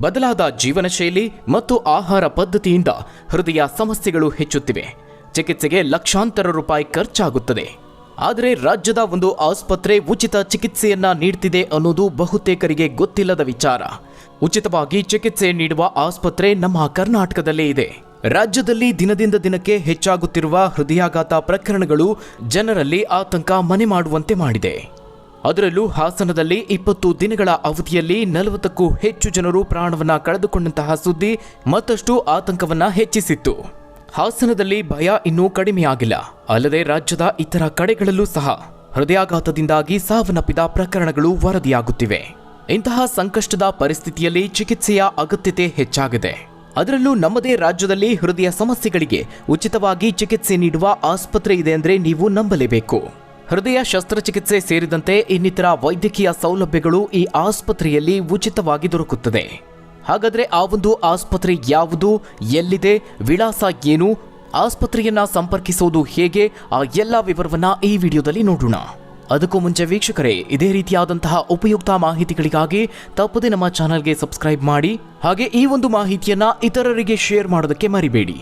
ಬದಲಾದ ಜೀವನ ಶೈಲಿ ಮತ್ತು ಆಹಾರ ಪದ್ಧತಿಯಿಂದ ಹೃದಯ ಸಮಸ್ಯೆಗಳು ಹೆಚ್ಚುತ್ತಿವೆ. ಚಿಕಿತ್ಸೆಗೆ ಲಕ್ಷಾಂತರ ರೂಪಾಯಿ ಖರ್ಚಾಗುತ್ತದೆ. ಆದರೆ ರಾಜ್ಯದ ಒಂದು ಆಸ್ಪತ್ರೆ ಉಚಿತ ಚಿಕಿತ್ಸೆಯನ್ನ ನೀಡ್ತಿದೆ ಅನ್ನೋದು ಬಹುತೇಕರಿಗೆ ಗೊತ್ತಿಲ್ಲದ ವಿಚಾರ. ಉಚಿತವಾಗಿ ಚಿಕಿತ್ಸೆ ನೀಡುವ ಆಸ್ಪತ್ರೆ ನಮ್ಮ ಕರ್ನಾಟಕದಲ್ಲೇ ಇದೆ. ರಾಜ್ಯದಲ್ಲಿ ದಿನದಿಂದ ದಿನಕ್ಕೆ ಹೆಚ್ಚಾಗುತ್ತಿರುವ ಹೃದಯಾಘಾತ ಪ್ರಕರಣಗಳು ಜನರಲ್ಲಿ ಆತಂಕ ಮನೆ ಮಾಡುವಂತೆ ಮಾಡಿದೆ. ಅದರಲ್ಲೂ ಹಾಸನದಲ್ಲಿ ಇಪ್ಪತ್ತು ದಿನಗಳ ಅವಧಿಯಲ್ಲಿ ನಲವತ್ತಕ್ಕೂ ಹೆಚ್ಚು ಜನರು ಪ್ರಾಣವನ್ನ ಕಳೆದುಕೊಂಡಂತಹ ಸುದ್ದಿ ಮತ್ತಷ್ಟು ಆತಂಕವನ್ನ ಹೆಚ್ಚಿಸಿತ್ತು. ಹಾಸನದಲ್ಲಿ ಭಯ ಇನ್ನೂ ಕಡಿಮೆಯಾಗಿಲ್ಲ. ಅಲ್ಲದೆ ರಾಜ್ಯದ ಇತರ ಕಡೆಗಳಲ್ಲೂ ಸಹ ಹೃದಯಾಘಾತದಿಂದಾಗಿ ಸಾವನ್ನಪ್ಪಿದ ಪ್ರಕರಣಗಳು ವರದಿಯಾಗುತ್ತಿವೆ. ಇಂತಹ ಸಂಕಷ್ಟದ ಪರಿಸ್ಥಿತಿಯಲ್ಲಿ ಚಿಕಿತ್ಸೆಯ ಅಗತ್ಯತೆ ಹೆಚ್ಚಾಗಿದೆ. ಅದರಲ್ಲೂ ನಮ್ಮದೇ ರಾಜ್ಯದಲ್ಲಿ ಹೃದಯ ಸಮಸ್ಯೆಗಳಿಗೆ ಉಚಿತವಾಗಿ ಚಿಕಿತ್ಸೆ ನೀಡುವ ಆಸ್ಪತ್ರೆ ಇದೆ ಅಂದರೆ ನೀವು ನಂಬಲೇಬೇಕು. ಹೃದಯ ಶಸ್ತ್ರಚಿಕಿತ್ಸೆ ಸೇರಿದಂತೆ ಇನ್ನಿತರ ವೈದ್ಯಕೀಯ ಸೌಲಭ್ಯಗಳು ಈ ಆಸ್ಪತ್ರೆಯಲ್ಲಿ ಉಚಿತವಾಗಿ ದೊರಕುತ್ತದೆ. ಹಾಗಾದರೆ ಆ ಒಂದು ಆಸ್ಪತ್ರೆ ಯಾವುದು, ಎಲ್ಲಿದೆ, ವಿಳಾಸ ಏನು, ಆಸ್ಪತ್ರೆಯನ್ನ ಸಂಪರ್ಕಿಸುವುದು ಹೇಗೆ, ಆ ಎಲ್ಲ ವಿವರವನ್ನು ಈ ವಿಡಿಯೋದಲ್ಲಿ ನೋಡೋಣ. ಅದಕ್ಕೂ ಮುಂಚೆ ವೀಕ್ಷಕರೇ, ಇದೇ ರೀತಿಯಾದಂತಹ ಉಪಯುಕ್ತ ಮಾಹಿತಿಗಳಿಗಾಗಿ ತಪ್ಪದೆ ನಮ್ಮ ಚಾನಲ್ಗೆ ಸಬ್ಸ್ಕ್ರೈಬ್ ಮಾಡಿ, ಹಾಗೆ ಈ ಒಂದು ಮಾಹಿತಿಯನ್ನು ಇತರರಿಗೆ ಶೇರ್ ಮಾಡೋದಕ್ಕೆ ಮರಿಬೇಡಿ.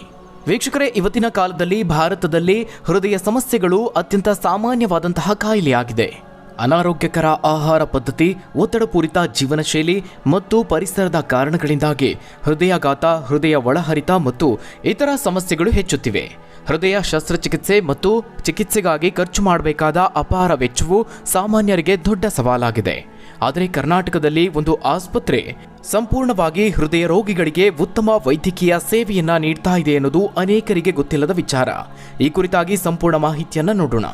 ವೀಕ್ಷಕರೇ, ಇವತ್ತಿನ ಕಾಲದಲ್ಲಿ ಭಾರತದಲ್ಲಿ ಹೃದಯ ಸಮಸ್ಯೆಗಳು ಅತ್ಯಂತ ಸಾಮಾನ್ಯವಾದಂತಹ ಕಾಯಿಲೆಯಾಗಿದೆ. ಅನಾರೋಗ್ಯಕರ ಆಹಾರ ಪದ್ಧತಿ, ಒತ್ತಡಪೂರಿತ ಜೀವನ ಶೈಲಿ ಮತ್ತು ಪರಿಸರದ ಕಾರಣಗಳಿಂದಾಗಿ ಹೃದಯಾಘಾತ, ಹೃದಯ ಒಳಹರಿತ ಮತ್ತು ಇತರ ಸಮಸ್ಯೆಗಳು ಹೆಚ್ಚುತ್ತಿವೆ. ಹೃದಯ ಶಸ್ತ್ರಚಿಕಿತ್ಸೆ ಮತ್ತು ಚಿಕಿತ್ಸೆಗಾಗಿ ಖರ್ಚು ಮಾಡಬೇಕಾದ ಅಪಾರ ವೆಚ್ಚವು ಸಾಮಾನ್ಯರಿಗೆ ದೊಡ್ಡ ಸವಾಲಾಗಿದೆ. ಆದರೆ ಕರ್ನಾಟಕದಲ್ಲಿ ಒಂದು ಆಸ್ಪತ್ರೆ ಸಂಪೂರ್ಣವಾಗಿ ಹೃದಯ ರೋಗಿಗಳಿಗೆ ಉತ್ತಮ ವೈದ್ಯಕೀಯ ಸೇವೆಯನ್ನ ನೀಡ್ತಾ ಇದೆ ಎನ್ನುವುದು ಅನೇಕರಿಗೆ ಗೊತ್ತಿಲ್ಲದ ವಿಚಾರ. ಈ ಕುರಿತಾಗಿ ಸಂಪೂರ್ಣ ಮಾಹಿತಿಯನ್ನ ನೋಡೋಣ.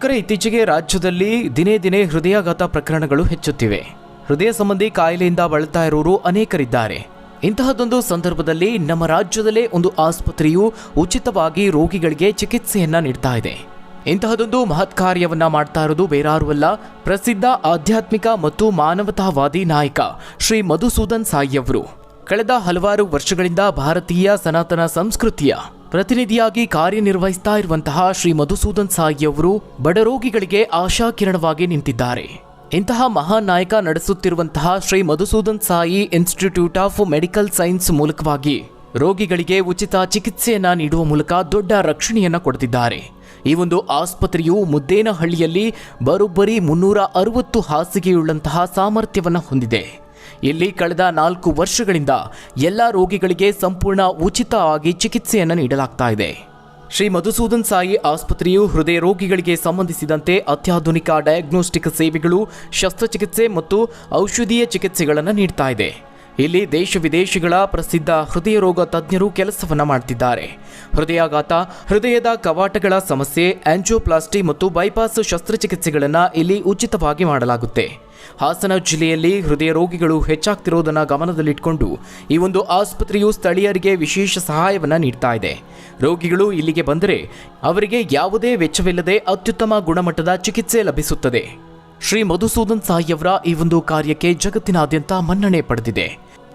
ಕರೆ, ಇತ್ತೀಚೆಗೆ ರಾಜ್ಯದಲ್ಲಿ ದಿನೇ ದಿನೇ ಹೃದಯಾಘಾತ ಪ್ರಕರಣಗಳು ಹೆಚ್ಚುತ್ತಿವೆ. ಹೃದಯ ಸಂಬಂಧಿ ಕಾಯಿಲೆಯಿಂದ ಬಳಲ್ತಾ ಇರೋರು ಅನೇಕರಿದ್ದಾರೆ. ಇಂತಹದೊಂದು ಸಂದರ್ಭದಲ್ಲಿ ನಮ್ಮ ರಾಜ್ಯದಲ್ಲೇ ಒಂದು ಆಸ್ಪತ್ರೆಯು ಉಚಿತವಾಗಿ ರೋಗಿಗಳಿಗೆ ಚಿಕಿತ್ಸೆಯನ್ನ ನೀಡ್ತಾ ಇದೆ. ಇಂತಹದೊಂದು ಮಹತ್ ಕಾರ್ಯವನ್ನ ಮಾಡ್ತಾ ಇರೋದು ಬೇರಾರುವಲ್ಲ ಪ್ರಸಿದ್ಧ ಆಧ್ಯಾತ್ಮಿಕ ಮತ್ತು ಮಾನವತಾವಾದಿ ನಾಯಕ ಶ್ರೀ ಮಧುಸೂದನ್ ಸಾಯಿ ಅವರು. ಕಳೆದ ಹಲವಾರು ವರ್ಷಗಳಿಂದ ಭಾರತೀಯ ಸನಾತನ ಸಂಸ್ಕೃತಿಯ ಪ್ರತಿನಿಧಿಯಾಗಿ ಕಾರ್ಯನಿರ್ವಹಿಸ್ತಾ ಇರುವಂತಹ ಶ್ರೀ ಮಧುಸೂದನ್ ಸಾಯಿ ಅವರು ಬಡ ರೋಗಿಗಳಿಗೆ ಆಶಾಕಿರಣವಾಗಿ ನಿಂತಿದ್ದಾರೆ. ಇಂತಹ ಮಹಾನ್ ನಾಯಕ ನಡೆಸುತ್ತಿರುವಂತಹ Shri Madhusudan Sai institute of medical science ಮೂಲಕವಾಗಿ ರೋಗಿಗಳಿಗೆ ಉಚಿತ ಚಿಕಿತ್ಸೆಯನ್ನ ನೀಡುವ ಮೂಲಕ ದೊಡ್ಡ ರಕ್ಷಣೆಯನ್ನ ಕೊಡ್ತಿದ್ದಾರೆ. ಈ ಒಂದು ಆಸ್ಪತ್ರೆಯು ಮುದ್ದೇನಹಳ್ಳಿಯಲ್ಲಿ ಬರೋಬ್ಬರಿ ಮುನ್ನೂರ ಅರವತ್ತು ಹಾಸಿಗೆಯುಳ್ಳಂತಹ ಸಾಮರ್ಥ್ಯವನ್ನು ಹೊಂದಿದೆ. ಇಲ್ಲಿ ಕಳೆದ ನಾಲ್ಕು ವರ್ಷಗಳಿಂದ ಎಲ್ಲ ರೋಗಿಗಳಿಗೆ ಸಂಪೂರ್ಣ ಉಚಿತವಾಗಿ ಚಿಕಿತ್ಸೆಯನ್ನು ನೀಡಲಾಗ್ತಾ ಇದೆ. ಶ್ರೀ ಮಧುಸೂದನ್ ಸಾಯಿ ಆಸ್ಪತ್ರೆಯು ಹೃದಯ ರೋಗಿಗಳಿಗೆ ಸಂಬಂಧಿಸಿದಂತೆ ಅತ್ಯಾಧುನಿಕ ಡಯಾಗ್ನೋಸ್ಟಿಕ್ ಸೇವೆಗಳು, ಶಸ್ತ್ರಚಿಕಿತ್ಸೆ ಮತ್ತು ಔಷಧೀಯ ಚಿಕಿತ್ಸೆಗಳನ್ನು ನೀಡ್ತಾ ಇದೆ. ಇಲ್ಲಿ ದೇಶ ವಿದೇಶಗಳ ಪ್ರಸಿದ್ಧ ಹೃದಯ ರೋಗ ತಜ್ಞರು ಕೆಲಸವನ್ನು ಮಾಡ್ತಿದ್ದಾರೆ. ಹೃದಯಾಘಾತ, ಹೃದಯದ ಕವಾಟಗಳ ಸಮಸ್ಯೆ, ಆಂಜಿಯೋಪ್ಲಾಸ್ಟಿ ಮತ್ತು ಬೈಪಾಸ್ ಶಸ್ತ್ರಚಿಕಿತ್ಸೆಗಳನ್ನು ಇಲ್ಲಿ ಉಚಿತವಾಗಿ ಮಾಡಲಾಗುತ್ತೆ. ಹಾಸನ ಜಿಲ್ಲೆಯಲ್ಲಿ ಹೃದಯ ರೋಗಿಗಳು ಹೆಚ್ಚಾಗ್ತಿರೋದನ್ನ ಗಮನದಲ್ಲಿಟ್ಟುಕೊಂಡು ಈ ಒಂದು ಆಸ್ಪತ್ರೆಯು ಸ್ಥಳೀಯರಿಗೆ ವಿಶೇಷ ಸಹಾಯವನ್ನು ನೀಡ್ತಾ ಇದೆ. ರೋಗಿಗಳು ಇಲ್ಲಿಗೆ ಬಂದರೆ ಅವರಿಗೆ ಯಾವುದೇ ವೆಚ್ಚವಿಲ್ಲದೆ ಅತ್ಯುತ್ತಮ ಗುಣಮಟ್ಟದ ಚಿಕಿತ್ಸೆ ಲಭಿಸುತ್ತದೆ. ಶ್ರೀ ಮಧುಸೂದನ್ ಸಾಯಿಯವರ ಈ ಒಂದು ಕಾರ್ಯಕ್ಕೆ ಜಗತ್ತಿನಾದ್ಯಂತ ಮನ್ನಣೆ ಪಡೆದಿದೆ.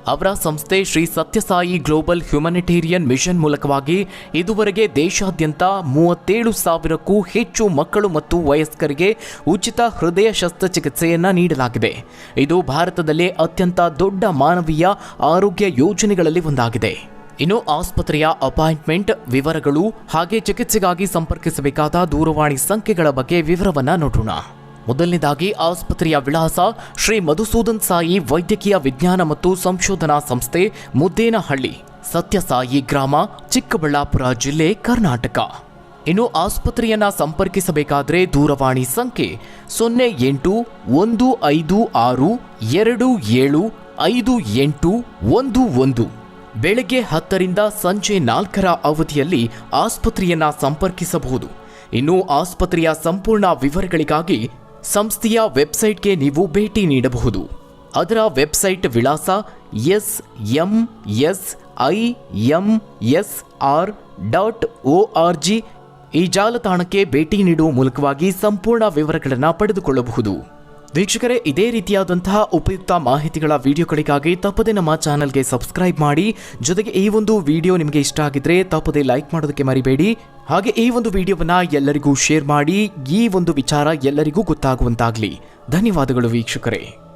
ಅವರ ಸಂಸ್ಥೆ Shri Sathya Sai global humanitarian mission ಮೂಲಕವಾಗಿ ಇದುವರೆಗೆ ದೇಶಾದ್ಯಂತ ಮೂವತ್ತೇಳು ಸಾವಿರಕ್ಕೂ ಹೆಚ್ಚು ಮಕ್ಕಳು ಮತ್ತು ವಯಸ್ಕರಿಗೆ ಉಚಿತ ಹೃದಯ ಶಸ್ತ್ರಚಿಕಿತ್ಸೆಯನ್ನು ನೀಡಲಾಗಿದೆ. ಇದು ಭಾರತದಲ್ಲೇ ಅತ್ಯಂತ ದೊಡ್ಡ ಮಾನವೀಯ ಆರೋಗ್ಯ ಯೋಜನೆಗಳಲ್ಲಿ ಒಂದಾಗಿದೆ. ಇನ್ನು ಆಸ್ಪತ್ರೆಯ ಅಪಾಯಿಂಟ್ಮೆಂಟ್ ವಿವರಗಳು ಹಾಗೆ ಚಿಕಿತ್ಸೆಗಾಗಿ ಸಂಪರ್ಕಿಸಬೇಕಾದ ದೂರವಾಣಿ ಸಂಖ್ಯೆಗಳ ಬಗ್ಗೆ ವಿವರವನ್ನು ನೋಡೋಣ. ಮೊದಲನೇದಾಗಿ ಆಸ್ಪತ್ರೆಯ ವಿಳಾಸ ಶ್ರೀ ಮಧುಸೂದನ್ ಸಾಯಿ ವೈದ್ಯಕೀಯ ವಿಜ್ಞಾನ ಮತ್ತು ಸಂಶೋಧನಾ ಸಂಸ್ಥೆ ಮುದ್ದೇನಹಳ್ಳಿ, ಸತ್ಯಸಾಯಿ ಗ್ರಾಮ, ಚಿಕ್ಕಬಳ್ಳಾಪುರ ಜಿಲ್ಲೆ ಕರ್ನಾಟಕ. ಇನ್ನು ಆಸ್ಪತ್ರೆಯನ್ನ ಸಂಪರ್ಕಿಸಬೇಕಾದರೆ ದೂರವಾಣಿ ಸಂಖ್ಯೆ ಸೊನ್ನೆ ಎಂಟು ಒಂದು ಐದು ಆರು ಎರಡು ಏಳು ಐದು ಎಂಟು ಒಂದು ಒಂದು. ಬೆಳಗ್ಗೆ ಹತ್ತರಿಂದ ಸಂಜೆ ನಾಲ್ಕರ ಅವಧಿಯಲ್ಲಿ ಆಸ್ಪತ್ರೆಯನ್ನ ಸಂಪರ್ಕಿಸಬಹುದು. ಇನ್ನು ಆಸ್ಪತ್ರೆಯ ಸಂಪೂರ್ಣ ವಿವರಗಳಿಗಾಗಿ ಸಂಸ್ಥೆಯ ವೆಬ್ಸೈಟ್ಗೆ ನೀವು ಭೇಟಿ ನೀಡಬಹುದು. ಅದರ ವೆಬ್ಸೈಟ್ ವಿಳಾಸ S M S I M S R dot O R G ಈ ಜಾಲತಾಣಕ್ಕೆ ಭೇಟಿ ನೀಡುವ ಮೂಲಕವಾಗಿ ಸಂಪೂರ್ಣ ವಿವರಗಳನ್ನು ಪಡೆದುಕೊಳ್ಳಬಹುದು. ವೀಕ್ಷಕರೇ, ಇದೇ ರೀತಿಯಾದಂತಹ ಉಪಯುಕ್ತ ಮಾಹಿತಿಗಳ ವಿಡಿಯೋಗಳಿಗಾಗಿ ತಪ್ಪದೆ ನಮ್ಮ ಚಾನಲ್ಗೆ ಸಬ್ಸ್ಕ್ರೈಬ್ ಮಾಡಿ, ಜೊತೆಗೆ ಈ ಒಂದು ವಿಡಿಯೋ ನಿಮಗೆ ಇಷ್ಟ ಆಗಿದ್ರೆ ತಪ್ಪದೆ ಲೈಕ್ ಮಾಡೋದಕ್ಕೆ ಮರಿಬೇಡಿ. ಹಾಗೆ ಈ ಒಂದು ವಿಡಿಯೋವನ್ನು ಎಲ್ಲರಿಗೂ ಶೇರ್ ಮಾಡಿ ಈ ಒಂದು ವಿಚಾರ ಎಲ್ಲರಿಗೂ ಗೊತ್ತಾಗುವಂತಾಗಲಿ. ಧನ್ಯವಾದಗಳು ವೀಕ್ಷಕರೇ.